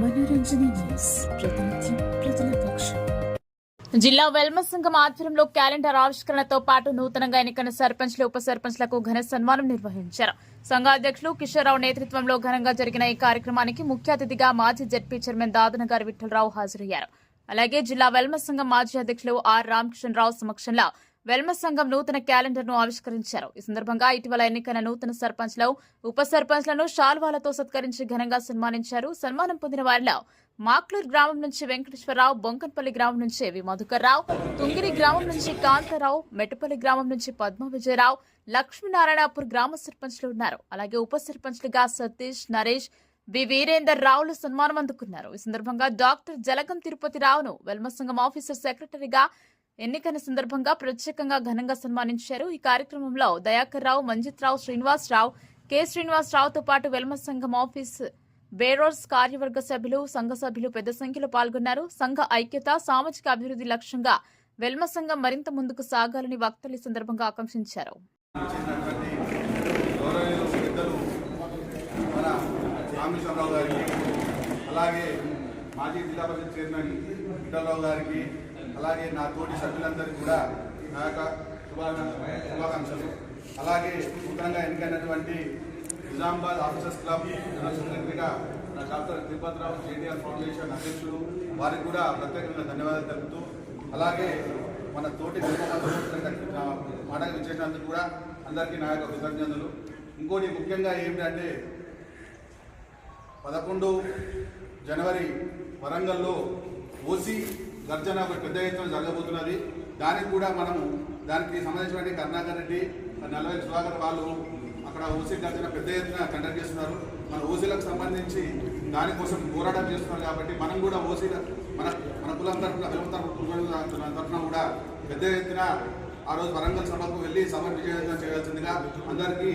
మనోరంజన news. ప్రతినిత్యం ప్రజల పక్షం జిల్లా వెల్మ సంఘం ఆధ్వర్యంలో క్యాలెండర్ ఆవిష్కరణతో పాటు నూతనంగా ఎన్నికైన సర్పంచ్లు ఉప సర్పంచ్లకు ఘన సన్మానం నిర్వహించారు. సంఘ అధ్యక్షులు కిషోర్రావు నేతృత్వంలో ఘనంగా జరిగిన ఈ కార్యక్రమానికి ముఖ్య అతిథిగా మాజీ జడ్పీ చైర్మన్ దాదనగారి విఠలరావు హాజరయ్యారు. అలాగే జిల్లా వెల్మ సంఘం మాజీ అధ్యక్షులు ఆర్ రామకృష్ణ రావు సమక్షంలో వెల్మ సంఘం నూతన క్యాలెండర్ను ఆవిష్కరించారు. ఈ సందర్భంగా ఇటీవల ఎన్నికైన నూతన సర్పంచ్లు ఉప సర్పంచ్లను షాల్వాలతో సత్కరించి ఘనంగా సన్మానించారు. సన్మానం పొందిన వారిలో మాక్లూర్ గ్రామం నుంచి వెంకటేశ్వరరావు బొంకన్పల్లి గ్రామం నుంచి వి మధుకర్రావు తుంగిరి గ్రామం నుంచి కాంతారావు మెట్టుపల్లి గ్రామం నుంచి పద్మ విజయరావు లక్ష్మీనారాయణపూర్ గ్రామ సర్పంచ్లు ఉన్నారు. అలాగే ఉప సర్పంచ్లుగా సతీష్ నరేష్ బి వీరేందర్ రావులు సన్మానం అందుకున్నారు. ఈ సందర్భంగా డాక్టర్ జలగం తిరుపతి రావును వెల్మ సంఘం ఆఫీసర్ సెక్రటరీగా ఎన్నికల సందర్భంగా ప్రత్యేకంగా ఘనంగా సన్మానించారు. ఈ కార్యక్రమంలో దయాకర్ రావు మంజిత్ రావు శ్రీనివాస్ రావు కె. శ్రీనివాస్ రావుతో పాటు వెల్మ సంఘం ఆఫీస్ బేరోర్స్ కార్యవర్గ సభ్యులు సంఘ సభ్యులు పెద్ద సంఖ్యలో పాల్గొన్నారు. సంఘ ఐక్యత సామాజిక అభివృద్ధి లక్ష్యంగా వెల్మ సంఘం మరింత ముందుకు సాగాలని వక్తలు ఈ సందర్భంగా ఆకాంక్షించారు. అలాగే మాజీ జిల్లా పరిషత్ చైర్మన్ విఠలరావు గారికి అలాగే నా తోటి సభ్యులందరికీ కూడా నా యొక్క శుభాకాంక్షలు అలాగే నూతనంగా ఎన్నికైనటువంటి నిజామాబాద్ ఆఫీసర్స్ క్లబ్ జనరల్ సెక్రటరీగా నా డాక్టర్ తిరుపతిరావు జేడీఆర్ ఫౌండేషన్ అధ్యక్షులు వారికి కూడా ప్రత్యేకంగా ధన్యవాదాలు తెలుపుతూ అలాగే మన తోటి మాటలు ఇచ్చేసినందుకు కూడా అందరికీ నా యొక్క కృతజ్ఞతలు. ఇంకోటి ముఖ్యంగా ఏమిటంటే పదకొండు జనవరి వరంగల్లో ఓసీ గర్జన ఒక పెద్ద ఎత్తున జరగబోతున్నది. దానికి కూడా మనము దానికి సంబంధించినటువంటి కరుణాకర్ రెడ్డి నలభై సుధాకర్ వాళ్ళు అక్కడ ఓసీ గర్జన పెద్ద ఎత్తున కండక్ట్ చేస్తున్నారు. మన ఓసీలకు సంబంధించి దానికోసం పోరాటం చేస్తున్నారు కాబట్టి మనం కూడా ఓసీల మన మన కులం తరఫున కులం తరఫున తరఫున కూడా పెద్ద ఎత్తున ఆ రోజు వరంగల్ సభకు వెళ్ళి సభ విజయవంతం చేయాల్సిందిగా అందరికీ